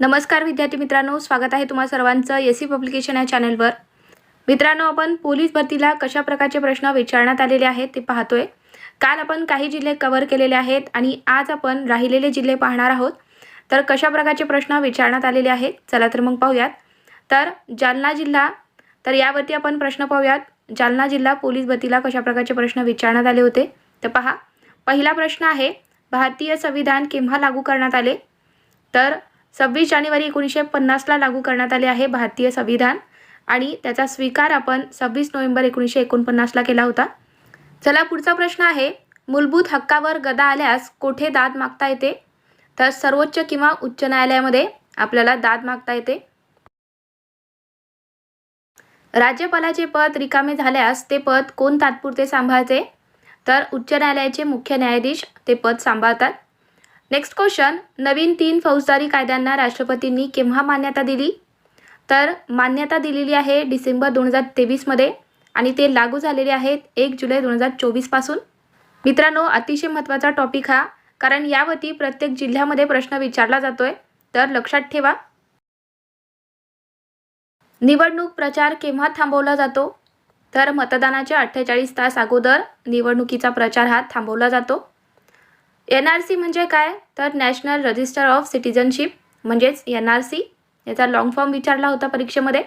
नमस्कार विद्यार्थी मित्रांनो स्वागत आहे तुम्हा सर्वांचं एस सी पब्लिकेशन या चॅनलवर. मित्रांनो आपण पोलीस भरतीला कशा प्रकारचे प्रश्न विचारण्यात आलेले आहेत ते पाहतोय. काल आपण काही जिल्हे कव्हर केलेले आहेत आणि आज आपण राहिलेले जिल्हे पाहणार आहोत. तर कशा प्रकारचे प्रश्न विचारण्यात आलेले आहेत चला तर मग पाहूयात. तर जालना जिल्हा तर यावरती आपण प्रश्न पाहूयात. जालना जिल्हा पोलीस भरतीला कशा प्रकारचे प्रश्न विचारण्यात आले होते तर पहा. पहिला प्रश्न आहे भारतीय संविधान केव्हा लागू करण्यात आले? तर सव्वीस जानेवारी एकोणीसशे पन्नासला लागू करण्यात आले आहे भारतीय संविधान आणि त्याचा स्वीकार आपण सव्वीस नोव्हेंबर एकोणीसशे एकोणपन्नासला केला होता. चला पुढचा प्रश्न आहे. मूलभूत हक्कावर गदा आल्यास कोठे दाद मागता येते? तर सर्वोच्च किंवा उच्च न्यायालयामध्ये आपल्याला दाद मागता येते. राज्यपालाचे पद रिकामे झाल्यास ते पद कोण तात्पुरते सांभाळते? तर उच्च न्यायालयाचे मुख्य न्यायाधीश ते पद सांभाळतात. नेक्स्ट क्वेश्चन नवीन तीन फौजदारी कायद्यांना राष्ट्रपतींनी केव्हा मान्यता दिली? तर मान्यता दिलेली आहे डिसेंबर दोन हजार तेवीसमध्ये आणि ते लागू झालेले आहेत एक जुलै दोन हजार चोवीसपासून मित्रांनो अतिशय महत्त्वाचा टॉपिक हा कारण यावरती प्रत्येक जिल्ह्यामध्ये प्रश्न विचारला जातोय. तर लक्षात ठेवा. निवडणूक प्रचार केव्हा थांबवला जातो? तर मतदानाच्या अठ्ठेचाळीस तास अगोदर निवडणुकीचा प्रचार हा थांबवला जातो. एन आर सी म्हणजे काय? तर नॅशनल रजिस्टर ऑफ सिटिझनशिप म्हणजेच एन आर सी. याचा लॉंग फॉर्म विचारला होता परीक्षेमध्ये.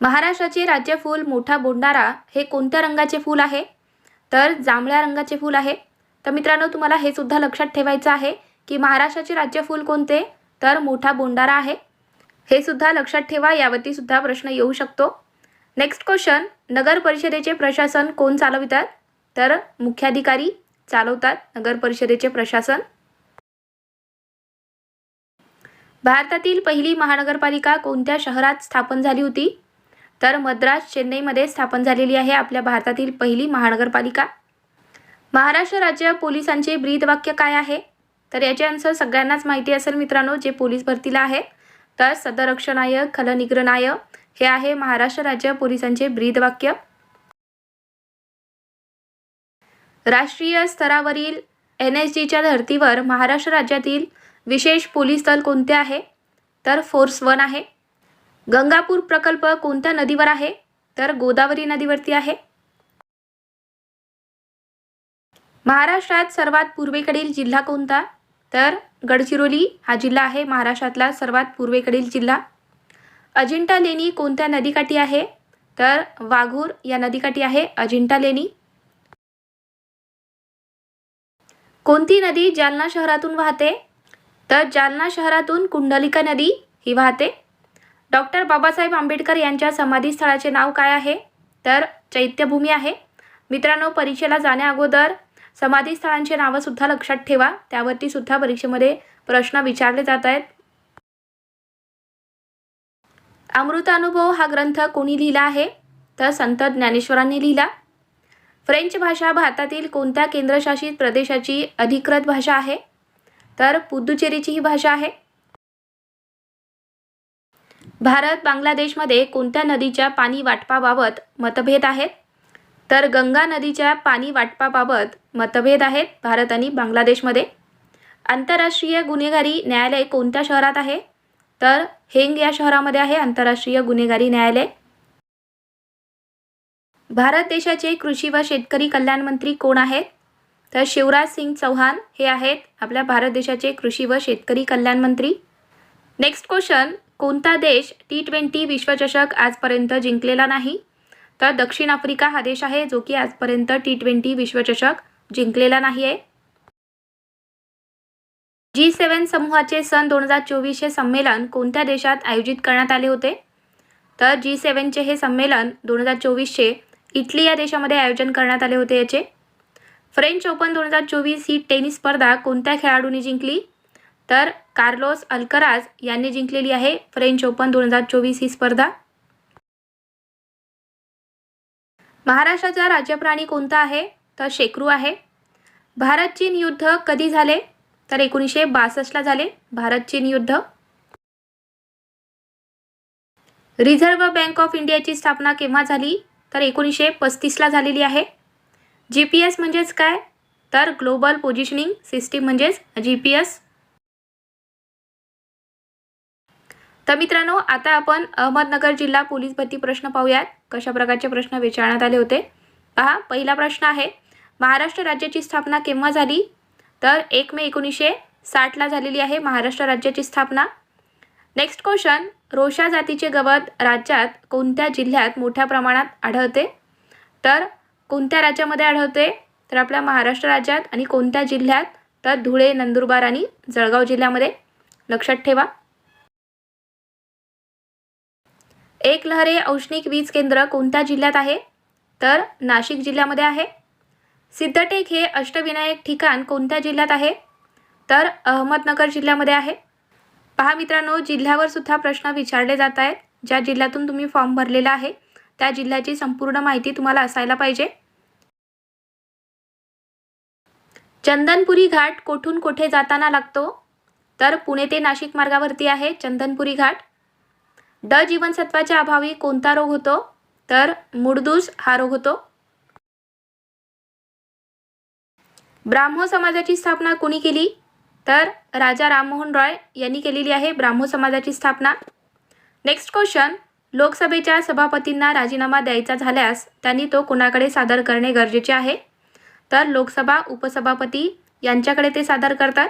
महाराष्ट्राचे राज्य फूल मोठा बोंडारा हे कोणत्या रंगाचे फूल आहे? तर जांभळ्या रंगाचे फूल आहे. तर मित्रांनो तुम्हाला हे सुद्धा लक्षात ठेवायचं आहे की महाराष्ट्राचे राज्य फूल कोणते? तर मोठा बोंडारा आहे. हे सुद्धा लक्षात ठेवा यावरती सुद्धा प्रश्न येऊ शकतो. नेक्स्ट क्वेश्चन नगर परिषदेचे प्रशासन कोण चालवितात? तर मुख्याधिकारी चालवतात नगर परिषदेचे प्रशासन. भारतातील पहिली महानगरपालिका कोणत्या शहरात स्थापन झाली होती? तर मद्रास चेन्नईमध्ये स्थापन झालेली आहे आपल्या भारतातील पहिली महानगरपालिका. महाराष्ट्र राज्य पोलिसांचे ब्रीदवाक्य काय आहे? तर याचे आन्सर सगळ्यांनाच माहिती असेल मित्रांनो जे पोलीस भरतीला आहे. तर सदरक्षणाय खलनिग्रनाय हे आहे महाराष्ट्र राज्य पोलिसांचे ब्रीदवाक्य. राष्ट्रीय स्तरावरील एन एस जीच्या धर्तीवर महाराष्ट्र राज्यातील विशेष पोलीस दल कोणते आहे? तर फोर्स वन आहे. गंगापूर प्रकल्प कोणत्या नदीवर आहे? तर गोदावरी नदीवरती आहे. महाराष्ट्रात सर्वात पूर्वेकडील जिल्हा कोणता? तर गडचिरोली हा जिल्हा आहे महाराष्ट्रातला सर्वात पूर्वेकडील जिल्हा. अजिंठा लेणी कोणत्या नदीकाठी आहे? तर वाघूर या नदीकाठी आहे अजिंठा लेणी. कोणती नदी जालना शहरातून वाहते? तर जालना शहरातून कुंडलिका नदी ही वाहते. डॉक्टर बाबासाहेब आंबेडकर यांच्या समाधीस्थळाचे नाव काय आहे? तर चैत्यभूमी आहे. मित्रांनो परीक्षेला जाण्या अगोदर समाधीस्थळांचे नावंसुद्धा लक्षात ठेवा. त्यावरती सुद्धा परीक्षेमध्ये प्रश्न विचारले जात आहेत. अमृतानुभव हा ग्रंथ कोणी लिहिला आहे? तर संत ज्ञानेश्वरांनी लिहिला. फ्रेंच भाषा भारतातील कोणत्या केंद्रशासित प्रदेशाची अधिकृत भाषा आहे? तर पुदुचेरीची ही भाषा आहे. भारत बांगलादेशमध्ये कोणत्या नदीच्या पाणी वाटपाबाबत मतभेद आहेत? तर गंगा नदीच्या पाणी वाटपाबाबत मतभेद आहेत भारत आणि बांगलादेशमध्ये. आंतरराष्ट्रीय गुन्हेगारी न्यायालय कोणत्या शहरात आहे? तर हेंग या शहरामध्ये आहे आंतरराष्ट्रीय गुन्हेगारी न्यायालय. भारत देशाचे कृषी व शेतकरी कल्याण मंत्री कोण आहेत? तर शिवराज सिंग चौहान हे आहेत आपल्या भारत देशाचे कृषी व शेतकरी कल्याण मंत्री. नेक्स्ट क्वेश्चन कोणता देश टी ट्वेंटी विश्वचषक आजपर्यंत जिंकलेला नाही? तर दक्षिण आफ्रिका हा देश आहे जो की आजपर्यंत टी ट्वेंटी विश्वचषक जिंकलेला नाही आहे जी सेवन समूहाचे सन दोन हजार चोवीसचे संमेलन कोणत्या देशात आयोजित करण्यात आले होते? तर जी सेवनचे हे संमेलन दोन हजार चोवीसचे इटली या देशामध्ये आयोजन करण्यात आले होते याचे. फ्रेंच ओपन दोन हजार चोवीस ही टेनिस स्पर्धा कोणत्या खेळाडूंनी जिंकली? तर कार्लोस अल्कराज यांनी जिंकलेली आहे फ्रेंच ओपन दोन हजार चोवीस ही स्पर्धा. महाराष्ट्राचा राज्यप्राणी कोणता आहे? तर शेकरू आहे. भारत चीन युद्ध कधी झाले? तर एकोणीसशे बासष्टला झाले. भारत चीन युद्ध. रिझर्व्ह बँक ऑफ इंडियाची स्थापना केव्हा झाली? तर एकोणीसशे पस्तीसला झालेली आहे. जी पी एस म्हणजेच काय? तर ग्लोबल पोझिशनिंग सिस्टीम म्हणजेच जी पी एस तर मित्रांनो आता आपण अहमदनगर जिल्हा पोलीस भरती प्रश्न पाहूयात. कशा प्रकारचे प्रश्न विचारण्यात आले होते? पहा पहिला प्रश्न आहे महाराष्ट्र राज्याची स्थापना केव्हा झाली? तर एक मे एकोणीसशे साठला झालेली आहे महाराष्ट्र राज्याची स्थापना. नेक्स्ट क्वेश्चन रोशा जातीचे गवत राज्यात कोणत्या जिल्ह्यात मोठ्या प्रमाणात आढळते? तर कोणत्या राज्यामध्ये आढळते? तर आपल्या महाराष्ट्र राज्यात आणि कोणत्या जिल्ह्यात? तर धुळे नंदुरबार आणि जळगाव जिल्ह्यामध्ये. लक्षात ठेवा. एक लहरे औष्णिक वीज केंद्र कोणत्या जिल्ह्यात आहे? तर नाशिक जिल्ह्यामध्ये आहे. सिद्धटेक हे अष्टविनायक ठिकाण कोणत्या जिल्ह्यात आहे? तर अहमदनगर जिल्ह्यामध्ये आहे. पहा मित्रांनो जिल्ह्यावर सुद्धा प्रश्न विचारले जात आहेत. ज्या जिल्ह्यातून तुम्ही फॉर्म भरलेला आहे त्या जिल्ह्याची संपूर्ण माहिती तुम्हाला असायला पाहिजे. चंदनपुरी घाट कोठून कोठे जाताना लागतो? तर पुणे ते नाशिक मार्गावरती आहे चंदनपुरी घाट. ड जीवनसत्वाच्या अभावी कोणता रोग होतो? तर मुडदूस हा रोग होतो. ब्राह्मो समाजाची स्थापना कोणी केली? तर राजा राममोहन रॉय यांनी केलेली आहे ब्राह्मो समाजाची स्थापना. नेक्स्ट क्वेश्चन लोकसभेच्या सभापतींना राजीनामा द्यायचा झाल्यास त्यांनी तो कोणाकडे सादर करणे गरजेचे आहे? तर लोकसभा उपसभापती यांच्याकडे ते सादर करतात.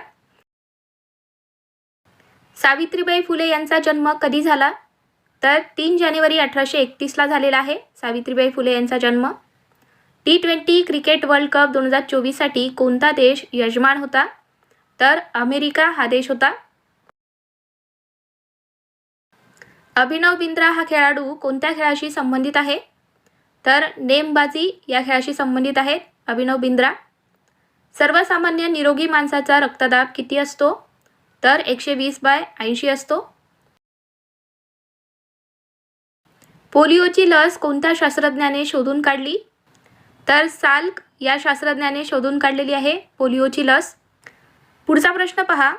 सावित्रीबाई फुले यांचा जन्म कधी झाला? तर तीन जानेवारी अठराशे एकतीसला झालेला आहे सावित्रीबाई फुले यांचा जन्म. T twenty cricket world cup दोन हजार चोवीससाठी कोणता देश यजमान होता? तर अमेरिका हा देश होता. अभिनव बिंद्रा हा खेळाडू कोणत्या खेळाशी संबंधित आहे? तर नेमबाजी या खेळाशी संबंधित आहेत अभिनव बिंद्रा. सर्वसामान्य निरोगी माणसाचा रक्तदाब किती असतो? तर एकशे वीस बाय ऐंशी असतो. पोलिओची लस कोणत्या शास्त्रज्ञाने शोधून काढली? तर साल्क या शास्त्रज्ञाने शोधून काढलेली आहे पोलिओची लस. पुढचा प्रश्न पहा.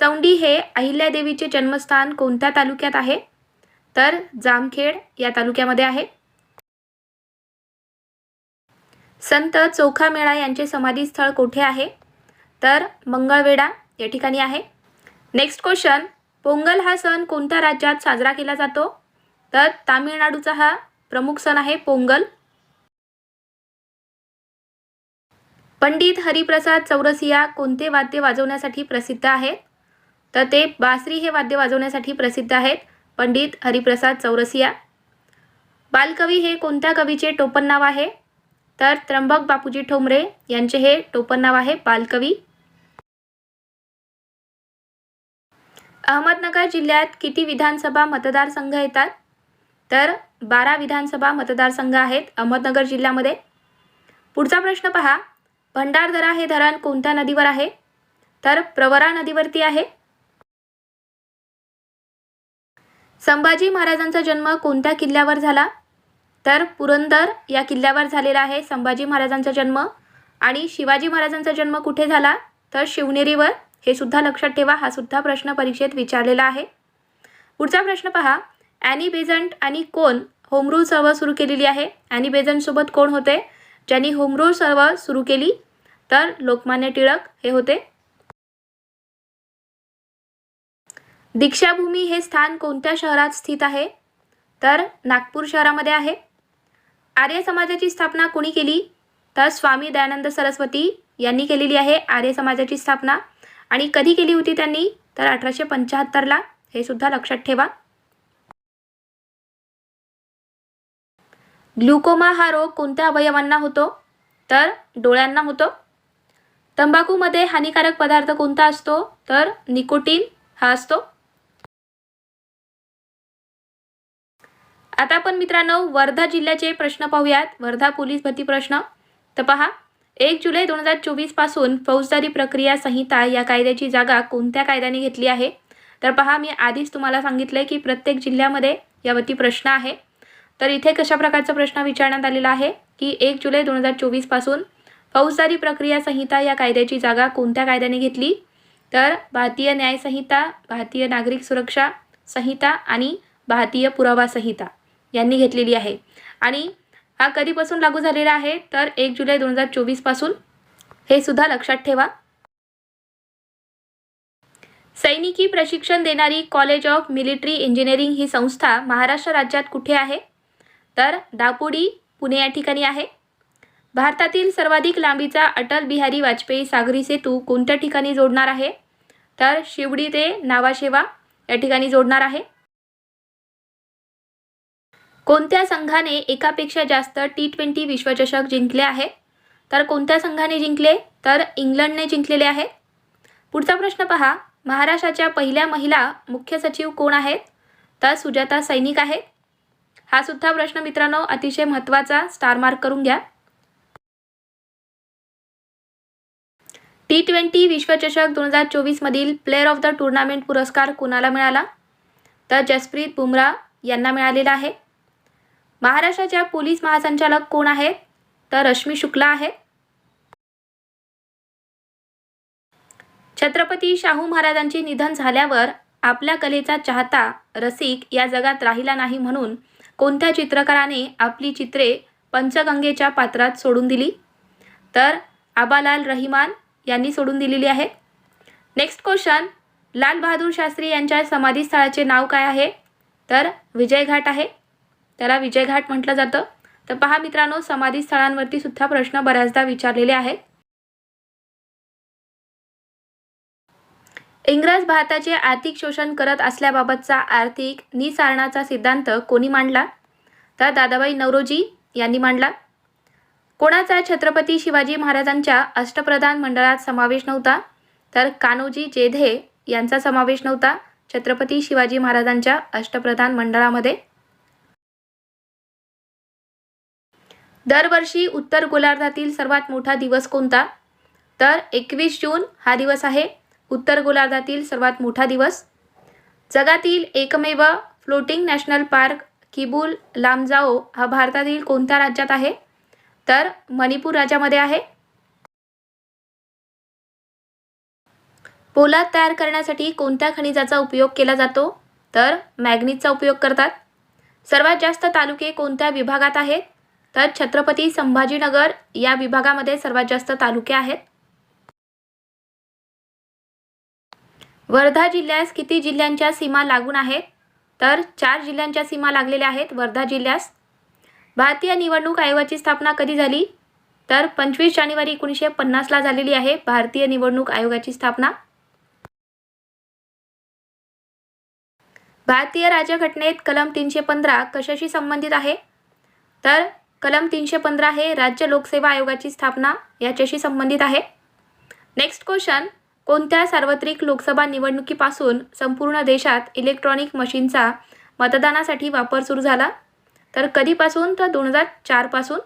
चौंडी हे अहिल्यादेवीचे जन्मस्थान कोणत्या तालुक्यात आहे? तर जामखेड या तालुक्यामध्ये आहे. संत चोखामेळा यांचे समाधीस्थळ कोठे आहे? तर मंगळवेढा या ठिकाणी आहे. Next question. पोंगल हा सण कोणत्या राज्यात साजरा केला जातो? तर तामिळनाडूचा हा प्रमुख सण आहे पोंगल. पंडित हरिप्रसाद चौरसिया कोणते वाद्य वाजवण्यासाठी प्रसिद्ध आहेत? तर ते बासरी हे वाद्य वाजवण्यासाठी प्रसिद्ध आहेत पंडित हरिप्रसाद चौरसिया. बालकवी हे कोणत्या कवीचे टोपण नाव आहे? तर त्र्यंबक बापूजी ठोंबरे यांचे हे टोपण नाव आहे बालकवी. अहमदनगर जिल्ह्यात किती विधानसभा मतदारसंघ येतात? तर बारा विधानसभा मतदारसंघ आहेत अहमदनगर जिल्ह्यामध्ये. पुढचा प्रश्न पहा. भंडारदरा हे धरण कोणत्या नदीवर आहे? तर प्रवरा नदीवरती आहे. संभाजी महाराजांचा जन्म कोणत्या किल्ल्यावर झाला? तर पुरंदर या किल्ल्यावर झालेला आहे संभाजी महाराजांचा जन्म. आणि शिवाजी महाराजांचा जन्म कुठे झाला? तर शिवनेरीवर. हे सुद्धा लक्षात ठेवा हा सुद्धा प्रश्न परीक्षेत विचारलेला आहे. पुढचा प्रश्न पहा. ॲनी बेझंट आणि कोण होमरूल चळवळ सुरू केलेली आहे? ॲनी बेझंटसोबत कोण होते? ज्यांनी होमरूल चळवळ सुरू केली? तर लोकमान्य टिळक हे होते. दीक्षाभूमी हे स्थान कोणत्या शहरात स्थित आहे? तर नागपूर शहरामध्ये आहे. आर्य समाजाची स्थापना कोणी केली? तर स्वामी दयानंद सरस्वती यांनी केलेली आहे आर्य समाजाची स्थापना. आणि कधी केली होती त्यांनी? तर अठराशे पंच्याहत्तरला हे सुद्धा लक्षात ठेवा. ग्लुकोमा हा रोग कोणत्या अवयवांना होतो? तर डोळ्यांना होतो. तंबाखूमध्ये हानिकारक पदार्थ कोणता असतो? तर निकोटीन हा असतो. आता आपण मित्रांनो वर्धा जिल्ह्याचे प्रश्न पाहूयात. वर्धा पोलीस भरती प्रश्न. तर पहा एक जुलै दोन हजार चोवीसपासून फौजदारी प्रक्रिया संहिता या कायद्याची जागा कोणत्या कायद्याने घेतली आहे? तर पहा मी आधीच तुम्हाला सांगितलं की प्रत्येक जिल्ह्यामध्ये यावरती प्रश्न आहे. तर इथे कशा प्रकारचा प्रश्न विचारण्यात आलेला आहे? की एक जुलै दोन हजार चोवीसपासून फौजदारी प्रक्रिया संहिता या कायद्याची जागा कोणत्या कायद्याने घेतली? तर भारतीय न्याय संहिता भारतीय नागरिक सुरक्षा संहिता आणि भारतीय पुरावा संहिता यांनी घेतलेली आहे. आणि हा कधीपासून लागू झालेला आहे? तर एक जुलै दोन हजार चोवीसपासून हे सुद्धा लक्षात ठेवा. सैनिकी प्रशिक्षण देणारी कॉलेज ऑफ मिलिटरी इंजिनिअरिंग ही संस्था महाराष्ट्र राज्यात कुठे आहे? तर दापोडी पुणे या ठिकाणी आहे. भारतातील सर्वाधिक लांबीचा अटल बिहारी वाजपेयी सागरी सेतू कोणत्या ठिकाणी जोडणार आहे? तर शिवडी ते नावाशेवा या ठिकाणी जोडणार आहे. कोणत्या संघाने एकापेक्षा जास्त टी ट्वेंटी विश्वचषक जिंकले आहे? तर कोणत्या संघाने जिंकले? तर इंग्लंडने जिंकलेले आहे. पुढचा प्रश्न पहा. महाराष्ट्राच्या पहिल्या महिला मुख्य सचिव कोण आहेत? तर सुजाता सैनिक आहेत. हा सुद्धा प्रश्न मित्रांनो अतिशय महत्त्वाचा स्टार मार्क करून घ्या. टी ट्वेंटी विश्वचषक दोन हजार चोवीसमधील प्लेअर ऑफ द टुर्नामेंट पुरस्कार कुणाला मिळाला? तर जसप्रीत बुमराह यांना मिळालेला आहे. महाराष्ट्राच्या पोलीस महासंचालक कोण आहेत? तर रश्मी शुक्ला आहे. छत्रपती शाहू महाराजांचे निधन झाल्यावर आपल्या कलेचा चाहता रसिक या जगात राहिला नाही म्हणून कोणत्या चित्रकाराने आपली चित्रे पंचगंगेच्या पात्रात सोडून दिली? तर आबालाल रहिमान यांनी सोडून दिलेली आहे. नेक्स्ट क्वेश्चन लाल बहादूर शास्त्री यांच्या समाधीस्थळाचे नाव काय आहे? तर विजयघाट आहे. त्याला विजयघाट म्हटलं जातं. तर पहा मित्रांनो समाधीस्थळांवरती सुद्धा प्रश्न बऱ्याचदा विचारलेले आहेत. इंग्रज भारताचे आर्थिक शोषण करत असल्याबाबतचा आर्थिक निसारणाचा सिद्धांत कोणी मांडला? तर दादाबाई नवरोजी यांनी मांडला. कोणाचा छत्रपती शिवाजी महाराजांच्या अष्टप्रधान मंडळात समावेश नव्हता? तर कान्होजी जेधे यांचा समावेश नव्हता छत्रपती शिवाजी महाराजांच्या अष्टप्रधान मंडळामध्ये? दरवर्षी उत्तर गोलार्धातील सर्वात मोठा दिवस कोणता? तर एकवीस जून हा दिवस आहे. उत्तर गोलार्धातील सर्वात मोठा दिवस. जगातील एकमेव floating national park Keibul Lamjao हा भारतातील कोणत्या राज्यात आहे? तर मणिपूर राज्यामध्ये आहे. पोलाद तयार करण्यासाठी कोणत्या खनिजाचा उपयोग केला जातो? तर मॅग्नीजचा उपयोग करतात. सर्वात जास्त तालुके कोणत्या विभागात आहेत? तर छत्रपती संभाजीनगर या विभागामध्ये सर्वात जास्त तालुके आहेत. वर्धा जिल्ह्यास किती जिल्ह्यांच्या सीमा लागून आहेत? तर चार जिल्ह्यांच्या सीमा लागलेल्या आहेत. वर्धा जिल्ह्यास भारतीय निवडणूक आयोगाची स्थापना कधी झाली? तर पंचवीस जानेवारी एकोणीसशे पन्नासला झालेली आहे भारतीय निवडणूक आयोगाची स्थापना. भारतीय राज्यघटनेत कलम तीनशे पंधरा कशाशी संबंधित आहे? तर कलम तीनशे पंधरा हे राज्य लोकसेवा आयोगाची स्थापना याच्याशी संबंधित आहे. Next question. कोणत्या सार्वत्रिक लोकसभा निवडणुकीपासून संपूर्ण देशात इलेक्ट्रॉनिक मशीनचा मतदानासाठी वापर सुरू झाला? तर कधीपासून तर दोन हजार चारपासून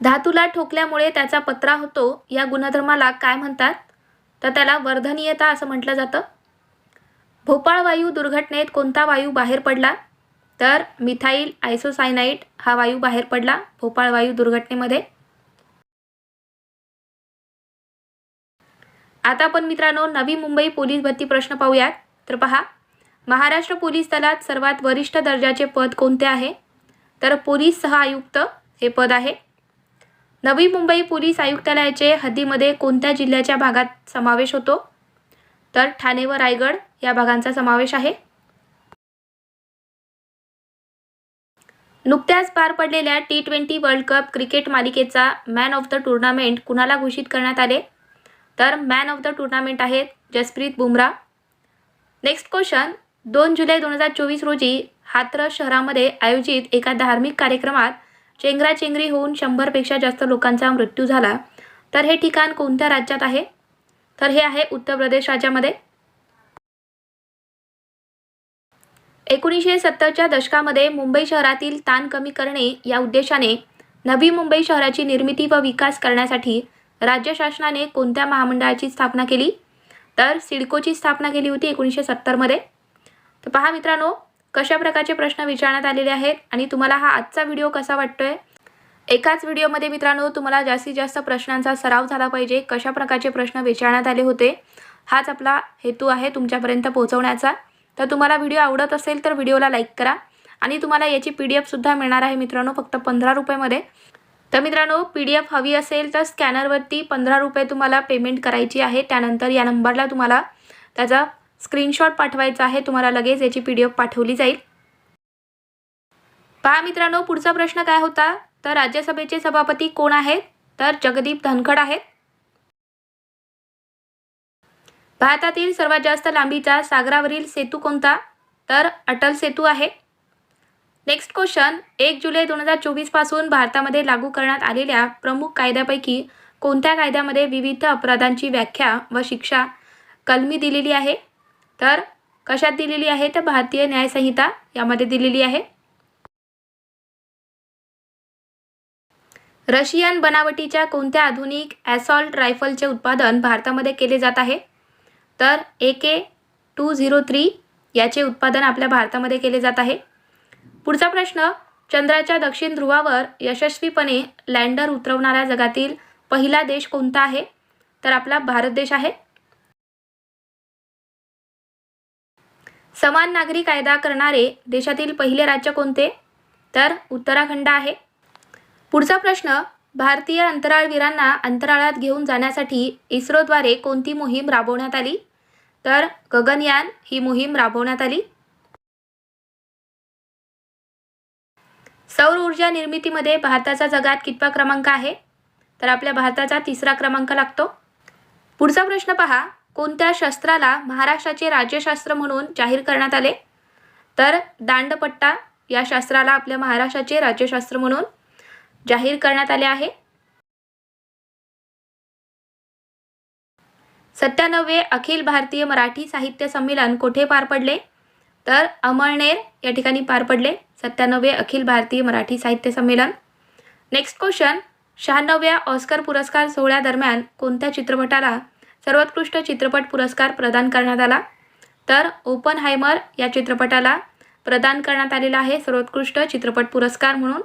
धातूला ठोकल्यामुळे त्याचा पत्रा होतो या गुणधर्माला काय म्हणतात? तर त्याला वर्धनीयता असं म्हटलं जातं. भोपाळ वायू दुर्घटनेत कोणता वायू बाहेर पडला? तर मिथाईल आयसोसायनाईट हा वायू बाहेर पडला भोपाळ वायू दुर्घटनेमध्ये. आता आपण मित्रांनो नवी मुंबई पोलीस भरती प्रश्न पाहूयात. तर पहा महाराष्ट्र पोलीस दलात सर्वात वरिष्ठ दर्जाचे पद कोणते आहे? तर पोलीस सह आयुक्त हे पद आहे. नवी मुंबई पोलीस आयुक्तालयाचे हद्दीमध्ये कोणत्या जिल्ह्याच्या भागात समावेश होतो? तर ठाणे व रायगड या भागांचा समावेश आहे. नुकत्याच पार पडलेल्या T twenty world cup cricket मालिकेचा मॅन ऑफ द टुर्नामेंट कुणाला घोषित करण्यात आले? तर मॅन ऑफ द टुर्नामेंट आहेत जसप्रीत बुमराह. नेक्स्ट क्वेश्चन दोन जुलै दोन हजार चोवीस रोजी हाथरस शहरामध्ये आयोजित एका धार्मिक कार्यक्रमात चेंगराचेंगरी होऊन शंभरपेक्षा जास्त लोकांचा मृत्यू झाला. तर हे ठिकाण कोणत्या राज्यात आहे? तर हे आहे उत्तर प्रदेश राज्यामध्ये. एकोणीसशे सत्तरच्या दशकामध्ये मुंबई शहरातील ताण कमी करणे या उद्देशाने नवी मुंबई शहराची निर्मिती व विकास करण्यासाठी राज्य शासनाने कोणत्या महामंडळाची स्थापना केली? तर सिडकोची स्थापना केली होती एकोणीसशे सत्तरमध्ये. तर पहा मित्रांनो कशा प्रकारचे प्रश्न विचारण्यात आलेले आहेत आणि तुम्हाला हा आजचा व्हिडिओ कसा वाटतोय? एकाच व्हिडिओमध्ये मित्रांनो तुम्हाला जास्तीत जास्त प्रश्नांचा सराव झाला पाहिजे कशा प्रकारचे प्रश्न विचारण्यात आले होते हाच आपला हेतू आहे तुमच्यापर्यंत पोहोचवण्याचा. तर तुम्हाला व्हिडिओ आवडत असेल तर व्हिडिओला लाईक करा आणि तुम्हाला याची पी डी एफसुद्धा मिळणार आहे मित्रांनो फक्त पंधरा रुपयेमध्ये. तर मित्रांनो पी डी एफ हवी असेल तर स्कॅनरवरती पंधरा रुपये तुम्हाला पेमेंट करायची आहे त्यानंतर या नंबरला तुम्हाला त्याचा स्क्रीनशॉट पाठवायचा आहे तुम्हाला लगेच याची पी डी एफ पाठवली जाईल. पहा मित्रांनो पुढचा प्रश्न काय होता? तर राज्यसभेचे सभापती कोण आहेत? तर जगदीप धनखड आहेत. भारतातील सर्वात जास्त लांबीचा सागरावरील सेतू कोणता? तर अटल सेतू आहे. नेक्स्ट क्वेश्चन एक जुलै दोन हजार चोवीसपासून भारतामध्ये लागू करण्यात आलेल्या प्रमुख कायद्यापैकी कोणत्या कायद्यामध्ये विविध अपराधांची व्याख्या व शिक्षा कलमी दिलेली आहे? तर कशात दिलेली आहे तर भारतीय न्यायसंहिता यामध्ये दिलेली आहे. रशियन बनावटीच्या कोणत्या आधुनिक ॲसॉल्ट रायफलचे उत्पादन भारतामध्ये केले जात आहे? तर A K two zero three याचे उत्पादन आपल्या भारतामध्ये केले जात आहे. पुढचा प्रश्न चंद्राच्या दक्षिण ध्रुवावर यशस्वीपणे लँडर उतरवणारा जगातील पहिला देश कोणता आहे? तर आपला भारत देश आहे. समान नागरी कायदा करणारे देशातील पहिले राज्य कोणते? तर उत्तराखंड आहे. पुढचा प्रश्न भारतीय अंतराळवीरांना अंतराळात घेऊन जाण्यासाठी इस्रोद्वारे कोणती मोहीम राबवण्यात आली? तर गगनयान ही मोहीम राबवण्यात आली. सौर ऊर्जा निर्मितीमध्ये भारताचा जगात कितवा क्रमांक आहे? तर आपल्या भारताचा तिसरा क्रमांक लागतो. पुढचा प्रश्न पहा कोणत्या शस्त्राला महाराष्ट्राचे राज्यशास्त्र म्हणून जाहीर करण्यात आले? तर दांडपट्टा या शास्त्राला आपल्या महाराष्ट्राचे राज्यशास्त्र म्हणून जाहीर करण्यात आले आहे. सत्त्याण्णवे अखिल भारतीय मराठी साहित्य संमेलन कोठे पार पडले? तर अमळनेर या ठिकाणी पार पडले. सत्त्याण्णवे अखिल भारतीय मराठी साहित्य संमेलन. नेक्स्ट क्वेश्चन शहाण्णव्या ऑस्कर पुरस्कार सोहळ्यादरम्यान कोणत्या चित्रपटाला सर्वोत्कृष्ट चित्रपट पुरस्कार प्रदान करण्यात आला. तर ओपन हायमर या चित्रपटाला प्रदान करण्यात आलेला आहे सर्वोत्कृष्ट चित्रपट पुरस्कार म्हणून.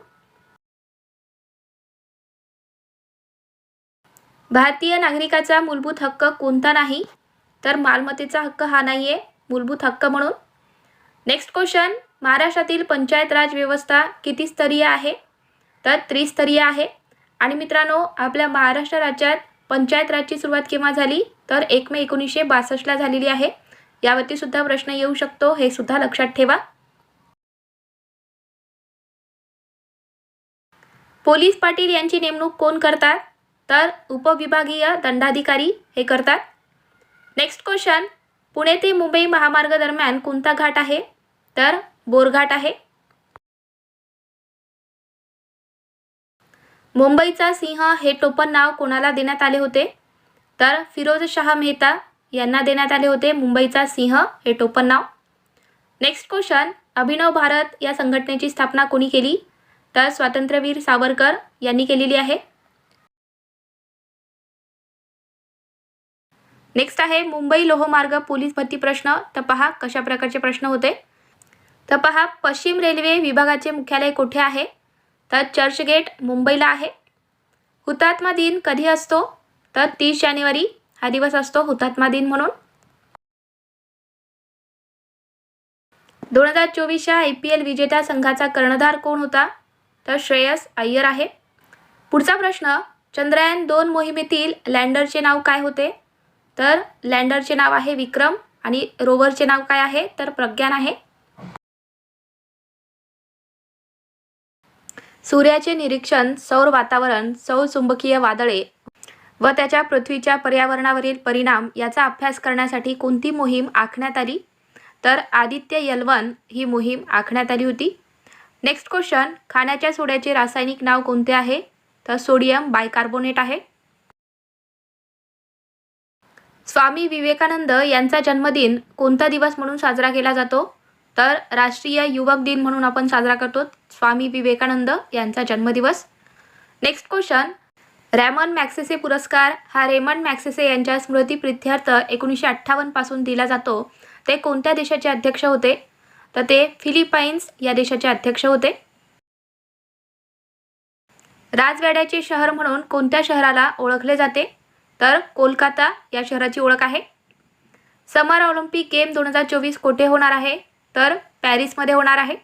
भारतीय नागरिकाचा मूलभूत हक्क कोणता नाही? तर मालमत्तेचा हक्क हा नाही आहे मूलभूत हक्क म्हणून. नेक्स्ट क्वेश्चन महाराष्ट्रातील पंचायत राज व्यवस्था किती स्तरीय आहे? तर त्रिस्तरीय आहे. आणि मित्रांनो आपल्या महाराष्ट्र राज्यात पंचायत राजची सुरुवात केव्हा झाली? तर एक मे एकोणीसशे बासष्टला झालेली आहे. यावरती सुद्धा प्रश्न येऊ शकतो. हे सुद्धा लक्षात ठेवा. पोलीस पाटील यांची नेमणूक कोण करतात? तर उपविभागीय दंडाधिकारी हे करतात. नेक्स्ट क्वेश्चन पुणे ते मुंबई महामार्ग दरम्यान कोणता घाट आहे? तर बोरघाट आहे. मुंबईचा सिंह हे टोपण नाव कोणाला देण्यात आले होते? तर फिरोज शाह मेहता यांना देण्यात आले होते मुंबईचा सिंह हे टोपण नाव. नेक्स्ट क्वेश्चन अभिनव भारत या संघटनेची स्थापना कोणी केली? तर स्वातंत्र्यवीर सावरकर यांनी केलेली आहे. नेक्स्ट आहे मुंबई लोहमार्ग पोलीस भरती प्रश्न. तर पहा कशा प्रकारचे प्रश्न होते? तर पहा पश्चिम रेल्वे विभागाचे मुख्यालय कुठे आहे? तर चर्चगेट मुंबईला आहे. हुतात्मा दिन कधी असतो? तर तीस जानेवारी हा दिवस असतो हुतात्मा दिन म्हणून. दोन हजार चोवीसच्या आय पी एल विजेत्या संघाचा कर्णधार कोण होता? तर श्रेयस अय्यर आहे. पुढचा प्रश्न चंद्रयान दोन मोहिमेतील लँडरचे नाव काय होते? तर लँडरचे नाव आहे विक्रम आणि रोवरचे नाव काय आहे? तर प्रज्ञान आहे. सूर्याचे निरीक्षण सौर वातावरण सौर चुंबकीय वादळे व त्याच्या पृथ्वीच्या पर्यावरणावरील परिणाम याचा अभ्यास करण्यासाठी कोणती मोहीम आखण्यात आली? तर आदित्य यलवन ही मोहीम आखण्यात आली होती. नेक्स्ट क्वेश्चन खाण्याच्या सोड्याचे रासायनिक नाव कोणते आहे? तर सोडियम बायकार्बोनेट आहे. स्वामी विवेकानंद यांचा जन्मदिन कोणता दिवस म्हणून साजरा केला जातो? तर राष्ट्रीय युवक दिन म्हणून आपण साजरा करतो. स्वामी विवेकानंद यांचा जन्मदिवस. नेक्स्ट क्वेश्चन रॅमन मॅक्सेसे पुरस्कार हा रेमन मॅक्सेसे यांच्या स्मृतीप्रित्यर्थ एकोणीसशे अठ्ठावन्नपासून दिला जातो. ते कोणत्या देशाचे अध्यक्ष होते? तर ते फिलिपाईन्स या देशाचे अध्यक्ष होते. राजवाड्याचे शहर म्हणून कोणत्या शहराला ओळखले जाते? तर कोलकाता या शहराची ओळख आहे. समर ऑलिम्पिक गेम दोन हजार चोवीस कोठे होणार आहे? तर पॅरिसमध्ये होणार आहे.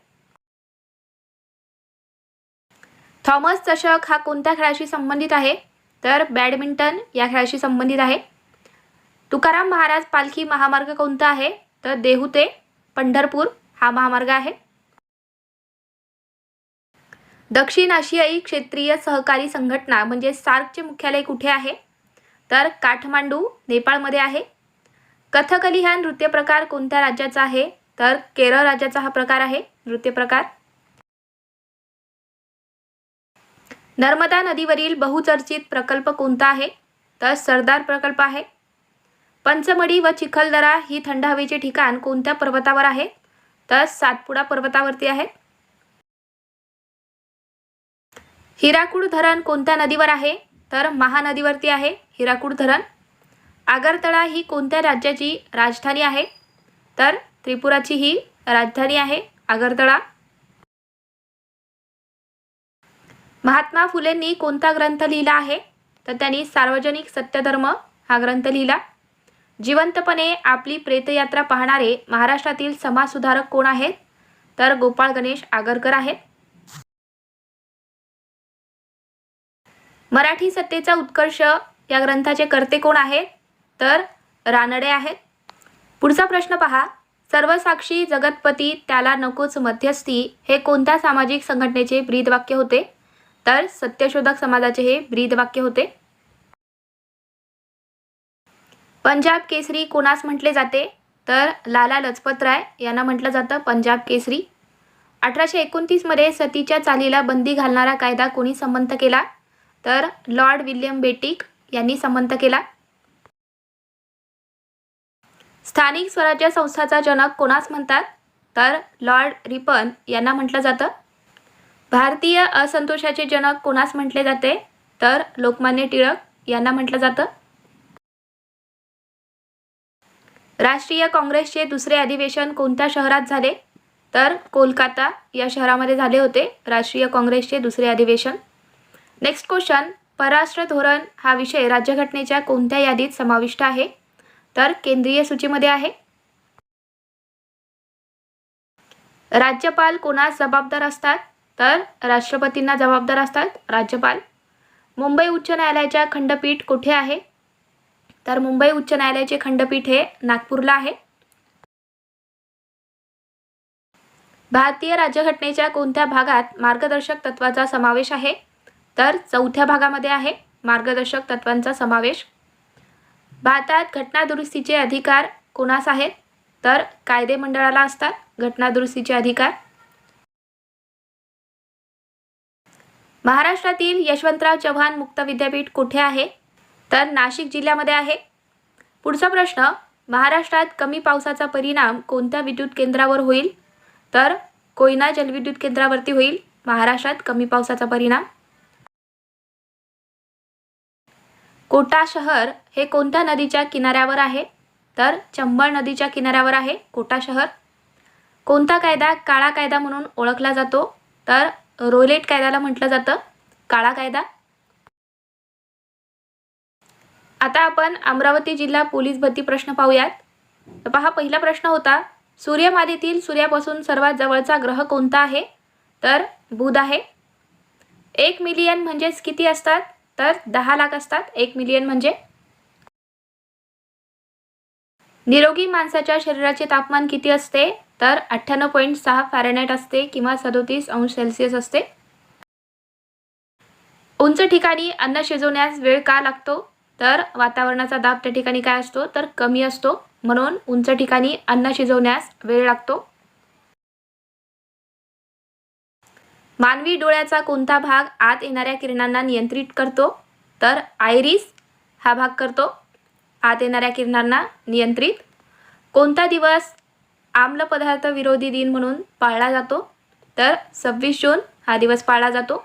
थॉमस चषक हा कोणत्या खेळाशी संबंधित आहे? तर बॅडमिंटन या खेळाशी संबंधित आहे. तुकाराम महाराज पालखी महामार्ग कोणता आहे? तर देहू ते पंढरपूर हा महामार्ग आहे. दक्षिण आशियाई क्षेत्रीय सहकारी संघटना म्हणजे सार्कचे मुख्यालय कुठे आहे? तर काठमांडू नेपाळमध्ये आहे. कथकली हा नृत्य प्रकार कोणत्या राज्याचा आहे? तर केरळ राज्याचा हा प्रकार आहे नृत्य प्रकार. नर्मदा नदीवरील बहुचर्चित प्रकल्प कोणता आहे? तर सरदार प्रकल्प आहे. पंचमढी व चिखलदरा ही थंड हवेचे ठिकाण कोणत्या पर्वतावर आहे? तर सातपुडा पर्वतावरती आहे. हिराकूड धरण कोणत्या नदीवर आहे? तर महानदीवरती आहे हिराकूड धरण. आगरतळा ही कोणत्या राज्याची राजधानी आहे? तर त्रिपुराची ही राजधानी आहे आगरतळा. महात्मा फुलेंनी कोणता ग्रंथ लिहिला आहे? तर त्यांनी सार्वजनिक सत्यधर्म हा ग्रंथ लिहिला. जिवंतपणे आपली प्रेतयात्रा पाहणारे महाराष्ट्रातील समाजसुधारक कोण आहेत? तर गोपाळ गणेश आगरकर आहेत. मराठी सत्तेचा उत्कर्ष या ग्रंथाचे कर्ते कोण आहेत? तर रानडे आहेत. पुढचा प्रश्न पहा. सर्वसाक्षी जगतपती त्याला नकोच मध्यस्थी हे कोणत्या सामाजिक संघटनेचे ब्रीदवाक्य होते? तर सत्यशोधक समाजाचे हे ब्रीदवाक्य होते. पंजाब केसरी कोणास म्हटले जाते? तर लाला लजपतराय यांना म्हटलं जातं पंजाब केसरी. अठराशे एकोणतीसमध्ये सतीच्या चालीला बंदी घालणारा कायदा कोणी संमत केला? तर लॉर्ड विल्यम बेटिक यांनी संमत केला. स्थानिक स्वराज्य संस्थाचा जनक कोणास म्हणतात? तर लॉर्ड रिपन यांना म्हटलं जातं. भारतीय असंतोषाचे जनक कोणास म्हटले जाते? तर लोकमान्य टिळक यांना म्हटलं जातं. राष्ट्रीय काँग्रेसचे दुसरे अधिवेशन कोणत्या शहरात झाले? तर कोलकाता या शहरामध्ये झाले होते राष्ट्रीय काँग्रेसचे दुसरे अधिवेशन. नेक्स्ट क्वेश्चन परराष्ट्र धोरण हा विषय राज्यघटनेच्या कोणत्या यादीत समाविष्ट आहे? तर केंद्रीय सूचीमध्ये आहे. राज्यपाल कोणास जबाबदार असतात? तर राष्ट्रपतींना जबाबदार असतात राज्यपाल. मुंबई उच्च न्यायालयाच्या खंडपीठ कुठे आहे? तर मुंबई उच्च न्यायालयाचे खंडपीठ हे नागपूरला आहे. भारतीय राज्यघटनेच्या कोणत्या भागात मार्गदर्शक तत्वाचा समावेश आहे? तर चौथ्या भागामध्ये आहे मार्गदर्शक तत्वांचा समावेश. भारतात घटनादुरुस्तीचे अधिकार कोणास आहेत? तर कायदे मंडळाला असतात घटनादुरुस्तीचे अधिकार. महाराष्ट्रातील यशवंतराव चव्हाण मुक्त विद्यापीठ कुठे आहे? तर नाशिक जिल्ह्यामध्ये आहे. पुढचा प्रश्न महाराष्ट्रात कमी पावसाचा परिणाम कोणत्या विद्युत केंद्रावर होईल? तर कोयना जलविद्युत केंद्रावरती होईल महाराष्ट्रात कमी पावसाचा परिणाम. कोटा शहर हे कोणत्या नदीच्या किनाऱ्यावर आहे? तर चंबळ नदीच्या किनाऱ्यावर आहे कोटा शहर. कोणता कायदा काळा कायदा म्हणून ओळखला जातो? तर रोलेट कायद्याला म्हटलं जातं. काळा कायदा. आता आपण अमरावती जिल्हा पोलीस भरती प्रश्न पाहूयात. तर पहा पहिला प्रश्न होता सूर्यमालेतील सूर्यापासून सर्वात जवळचा ग्रह कोणता आहे? तर बुध आहे. एक मिलियन म्हणजेच किती असतात? तर दहा लाख असतात एक मिलियन म्हणजे? निरोगी माणसाच्या शरीराचे तापमान किती असते? तर अठ्ठ्याण्णव पॉईंट सहा फॅरेनाईट असते किंवा सदोतीस अंश सेल्सिअस असते. उंच ठिकाणी अन्न शिजवण्यास वेळ का लागतो? तर वातावरणाचा दाब त्या ठिकाणी काय असतो? तर कमी असतो. म्हणून उंच ठिकाणी अन्न शिजवण्यास वेळ लागतो. मानवी डोळ्याचा कोणता भाग आत येणाऱ्या किरणांना नियंत्रित करतो? तर आयरिस हा भाग करतो. आत येणाऱ्या किरणांना नियंत्रित. कोणता दिवस आम्ल पदार्थ विरोधी दिन म्हणून पाळला जातो? तर सव्वीस जून हा दिवस पाळला जातो.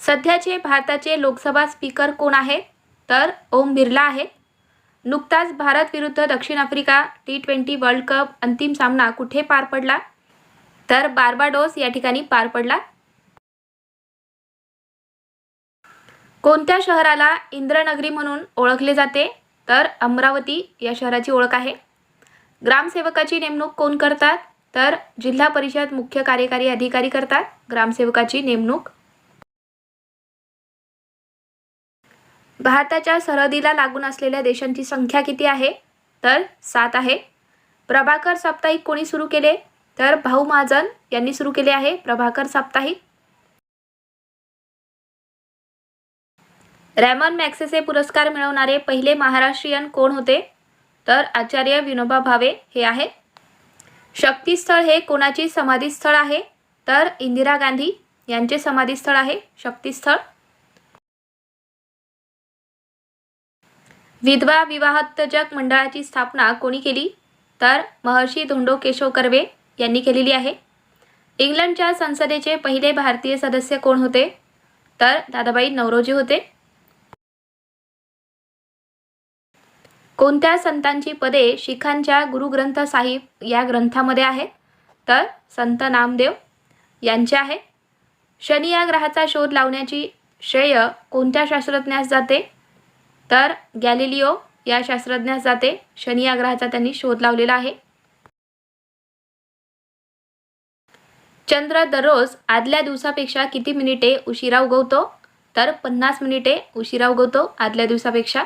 सध्याचे भारताचे लोकसभा स्पीकर कोण आहेत तर ओम बिर्ला आहेत नुकताच भारत विरुद्ध दक्षिण Africa T twenty world cup अंतिम सामना कुठे पार पडला? तर बार्बाडोस या ठिकाणी पार पडला. कोणत्या शहराला इंद्रनगरी म्हणून ओळखले जाते? तर अमरावती या शहराची ओळख आहे. ग्रामसेवकाची नेमणूक कोण करतात? तर जिल्हा परिषद मुख्य कार्यकारी अधिकारी करतात. ग्रामसेवकाची नेमणूक भारताच्या सरहदीला लागून असलेल्या देशांची संख्या किती आहे? तर सात आहे. प्रभाकर साप्ताहिक कोणी सुरू केले? तर भाऊ महाजन यांनी सुरू केले आहे. प्रभाकर साप्ताहिक. रॅमन मॅक्सेसे पुरस्कार मिळवणारे पहिले महाराष्ट्रीयन कोण होते? तर आचार्य विनोबा भावे हे आहे शक्तीस्थळ हे कोणाची समाधीस्थळ आहे? तर इंदिरा गांधी यांचे समाधीस्थळ आहे. शक्तीस्थळ. विधवा विवाहोत्तेजक मंडळाची स्थापना कोणी केली? तर महर्षी धोंडो केशव कर्वे यांनी केलेली आहे. इंग्लंडच्या संसदेचे पहिले भारतीय सदस्य कोण होते? तर दादाबाई नवरोजी होते. कोणत्या संतांची पदे शिखांच्या गुरुग्रंथ साहिब या ग्रंथामध्ये आहेत? तर संत नामदेव यांचे आहे. शनी या ग्रहाचा शोध लावण्याची श्रेय कोणत्या शास्त्रज्ञास जाते? तर गॅलिलिओ या शास्त्रज्ञास जाते. शनी या ग्रहाचा त्यांनी शोध लावलेला आहे. चंद्र दररोज आदल्या दिवसापेक्षा किती मिनिटे उशिरा उगवतो? तर पन्नास मिनिटे उशिरा उगवतो आदल्या दिवसापेक्षा.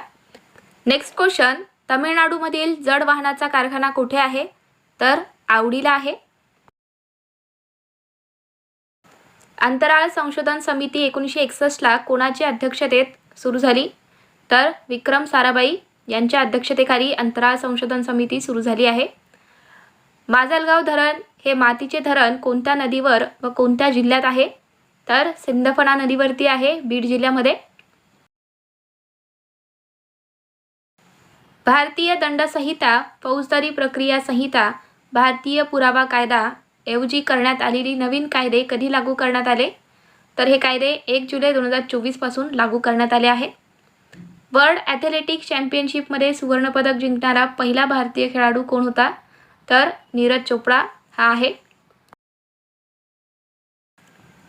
नेक्स्ट क्वेश्चन तमिळनाडूमधील जड वाहनाचा कारखाना कुठे आहे? तर आवडीला आहे. अंतराळ संशोधन समिती एकोणीसशे एकसष्टला कोणाच्या अध्यक्षतेत सुरू झाली? तर विक्रम साराभाई यांच्या अध्यक्षतेखाली अंतराळ संशोधन समिती सुरू झाली आहे. माजलगाव धरण हे मातीचे धरण कोणत्या नदीवर व कोणत्या जिल्ह्यात आहे? तर सिंदफणा नदीवरती आहे बीड जिल्ह्यामध्ये. भारतीय दंडसंहिता फौजदारी प्रक्रिया संहिता भारतीय पुरावा कायदा ऐवजी करण्यात आलेली नवीन कायदे कधी लागू करण्यात आले? तर हे कायदे एक जुलै दोन हजार चोवीसपासून लागू करण्यात आले आहेत. वर्ल्ड ॲथलेटिक्स चॅम्पियनशिपमध्ये सुवर्णपदक जिंकणारा पहिला भारतीय खेळाडू कोण होता? तर नीरज चोपडा हा आहे.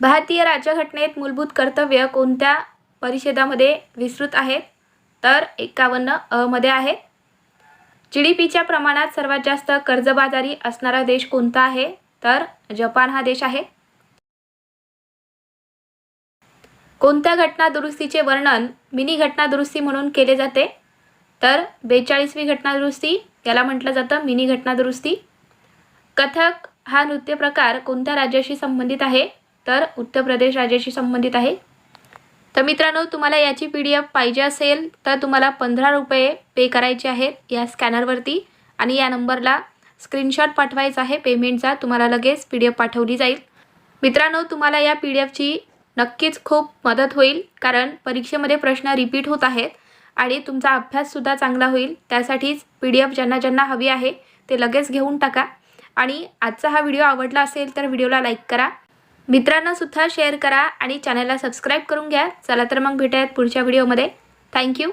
भारतीय राज्यघटनेत मूलभूत कर्तव्य कोणत्या परिषदामध्ये विस्तृत आहेत? तर एकावन्न अमध्ये आहे. जी डी पीच्या प्रमाणात सर्वात जास्त कर्जबाजारी असणारा देश कोणता आहे? तर जपान हा देश आहे. कोणत्या घटना दुरुस्तीचे वर्णन मिनी घटना दुरुस्ती म्हणून केले जाते? तर बेचाळीसवी घटना दुरुस्ती याला म्हटलं जातं मिनी घटनादुरुस्ती. कथक हा नृत्य प्रकार कोणत्या राज्याशी संबंधित आहे? तर उत्तर प्रदेश राज्याशी संबंधित आहे. तर मित्रांनो तुम्हाला याची पी डी एफ पाहिजे असेल तर तुम्हाला पंधरा रुपये पे करायचे आहेत या स्कॅनरवरती आणि या नंबरला स्क्रीनशॉट पाठवायचा आहे. पेमेंटचा तुम्हाला लगेच पी डी एफ पाठवली जाईल. मित्रांनो तुम्हाला या पी डी एफची नक्कीच खूप मदत होईल कारण परीक्षेमध्ये प्रश्न रिपीट होत आहेत आणि तुमचा अभ्याससुद्धा चांगला होईल. त्यासाठीच पी डी एफ ज्यांना ज्यांना हवी आहे ते लगेच घेऊन टाका. आणि आजचा हा व्हिडिओ आवडला असेल तर व्हिडिओला लाईक करा. मित्रांनासुद्धा शेअर करा आणि चॅनलला सबस्क्राईब करून घ्या. चला तर मग भेटूयात पुढच्या व्हिडिओमध्ये थँक्यू